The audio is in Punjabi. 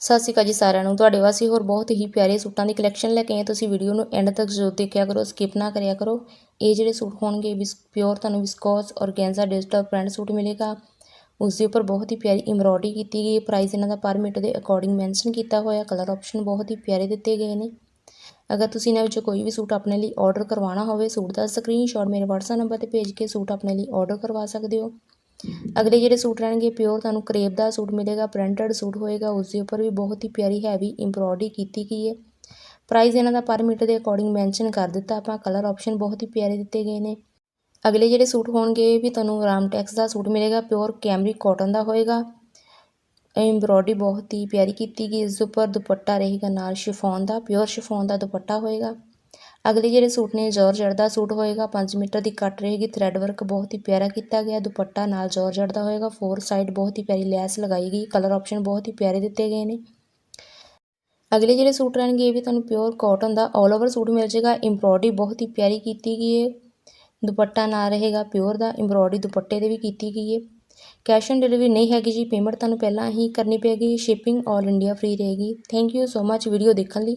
ਸਤਿ ਸ਼੍ਰੀ ਅਕਾਲ ਜੀ ਸਾਰਿਆਂ ਨੂੰ। ਤੁਹਾਡੇ ਵਾਸਤੇ ਹੋਰ ਬਹੁਤ ਹੀ ਪਿਆਰੇ ਸੂਟਾਂ ਦੀ ਕਲੈਕਸ਼ਨ ਲੈ ਕੇ ਆਏ। ਤੁਸੀਂ ਵੀਡੀਓ ਨੂੰ ਐਂਡ ਤੱਕ ਜ਼ਰੂਰ ਦੇਖਿਆ ਕਰੋ ਸਕਿਪ ਨਾ ਕਰਿਆ ਕਰੋ। ਇਹ ਜਿਹੜੇ ਸੂਟ ਹੋਣਗੇ ਵਿਸ ਪਿਓਰ ਤੁਹਾਨੂੰ viscose organza digital print suit ਮਿਲੇਗਾ। ਉਸ ਦੇ ਉੱਪਰ ਬਹੁਤ ਹੀ ਪਿਆਰੀ ਐਮਬ੍ਰੋਇਡਰੀ ਕੀਤੀ ਗਈ ਹੈ। ਪ੍ਰਾਈਸ ਇਹਨਾਂ ਦਾ ਪਰ ਮੀਟਰ ਦੇ ਅਕੋਰਡਿੰਗ ਮੈਂਸ਼ਨ ਕੀਤਾ ਹੋਇਆ। ਕਲਰ ਆਪਸ਼ਨ ਬਹੁਤ ਹੀ ਪਿਆਰੇ ਦਿੱਤੇ ਗਏ ਨੇ। ਅਗਰ ਤੁਸੀਂ ਇਹਨਾਂ ਵਿੱਚੋਂ ਕੋਈ ਵੀ ਸੂਟ ਆਪਣੇ ਲਈ ਆਰਡਰ ਕਰਵਾਉਣਾ ਹੋਵੇ, ਸੂਟ ਦਾ ਸਕਰੀਨਸ਼ਾਟ ਮੇਰੇ WhatsApp ਨੰਬਰ ਤੇ ਭੇਜ ਕੇ ਸੂਟ ਆਪਣੇ ਲਈ ਆਰਡਰ ਕਰਵਾ ਸਕਦੇ ਹੋ। ਅਗਲੇ ਜਿਹੜੇ ਸੂਟ ਰਹਿਣਗੇ ਪਿਓਰ ਤੁਹਾਨੂੰ ਕਰੇਪ ਦਾ ਸੂਟ ਮਿਲੇਗਾ ਪ੍ਰਿੰਟਡ ਸੂਟ ਹੋਏਗਾ ਉਸ ਦੇ ਉੱਪਰ ਵੀ ਬਹੁਤ ਹੀ ਪਿਆਰੀ ਹੈਵੀ ਐਮਬ੍ਰੋਇਡਰੀ ਕੀਤੀ ਗਈ ਹੈ। ਪ੍ਰਾਈਸ ਇਹਨਾਂ ਦਾ ਪਰ ਮੀਟਰ ਦੇ ਅਕੋਰਡਿੰਗ ਮੈਂਸ਼ਨ ਕਰ ਦਿੱਤਾ ਆਪਾਂ ਕਲਰ ਆਪਸ਼ਨ ਬਹੁਤ ਹੀ ਪਿਆਰੇ ਦਿੱਤੇ ਗਏ ਨੇ। ਅਗਲੇ ਜਿਹੜੇ ਸੂਟ ਹੋਣਗੇ, ਇਹ ਵੀ ਤੁਹਾਨੂੰ ਰਾਮਟੈਕਸ ਦਾ ਸੂਟ ਮਿਲੇਗਾ ਪਿਓਰ ਕੈਮਰੀ ਕਾਟਨ ਦਾ ਹੋਏਗਾ। ਐਮਬ੍ਰੋਇਡਰੀ ਬਹੁਤ ਹੀ ਪਿਆਰੀ ਕੀਤੀ ਗਈ, ਇਸ ਦੇ ਉੱਪਰ ਦੁਪੱਟਾ ਰਹੇਗਾ ਨਾਲ ਸ਼ਿਫੋਨ ਦਾ ਪਿਓਰ ਸ਼ਿਫੋਨ ਦਾ ਦੁਪੱਟਾ ਹੋਏਗਾ। ਅਗਲੇ ਜਿਹੜੇ ਸੂਟ ਨੇ ਜਾਰਜਟ ਦਾ ਸੂਟ ਹੋਏਗਾ 5 ਮੀਟਰ ਦੀ ਕੱਟ ਰਹੇਗੀ ਥਰੈਡ ਵਰਕ ਬਹੁਤ ਹੀ ਪਿਆਰਾ ਕੀਤਾ ਗਿਆ, ਦੁਪੱਟਾ ਨਾਲ ਜਾਰਜਟ ਦਾ ਹੋਏਗਾ ਫੋਰ ਸਾਈਡ ਬਹੁਤ ਹੀ ਪਿਆਰੀ ਲੈਸ ਲਗਾਈ ਗਈ ਕਲਰ ਆਪਸ਼ਨ ਬਹੁਤ ਹੀ ਪਿਆਰੇ ਦਿੱਤੇ ਗਏ ਨੇ। ਅਗਲੇ ਜਿਹੜੇ ਸੂਟ ਰਹਿਣਗੇ, ਇਹ ਵੀ ਤੁਹਾਨੂੰ ਪਿਓਰ ਕਾਟਨ ਦਾ ਆਲ ਓਵਰ ਸੂਟ ਮਿਲ ਜਾਏਗਾ ਐਮਬ੍ਰੋਇਡਰੀ ਬਹੁਤ ਹੀ ਪਿਆਰੀ ਕੀਤੀ ਗਈ ਹੈ ਦੁਪੱਟਾ ਨਾ ਰਹੇਗਾ ਪਿਓਰ ਦਾ ਐਮਬ੍ਰੋਇਡਰੀ ਦੁਪੱਟੇ ਦੇ ਵੀ ਕੀਤੀ ਗਈ ਹੈ ਕੈਸ਼ ਔਨ ਡਿਲੀਵਰੀ ਨਹੀਂ ਹੈਗੀ ਜੀ ਪੇਮੈਂਟ ਤੁਹਾਨੂੰ ਪਹਿਲਾਂ ਹੀ ਕਰਨੀ ਪਏਗੀ ਸ਼ਿਪਿੰਗ ਆਲ ਇੰਡੀਆ ਫ੍ਰੀ ਰਹੇਗੀ। Thank you so much video ਦੇਖਣ ਲਈ।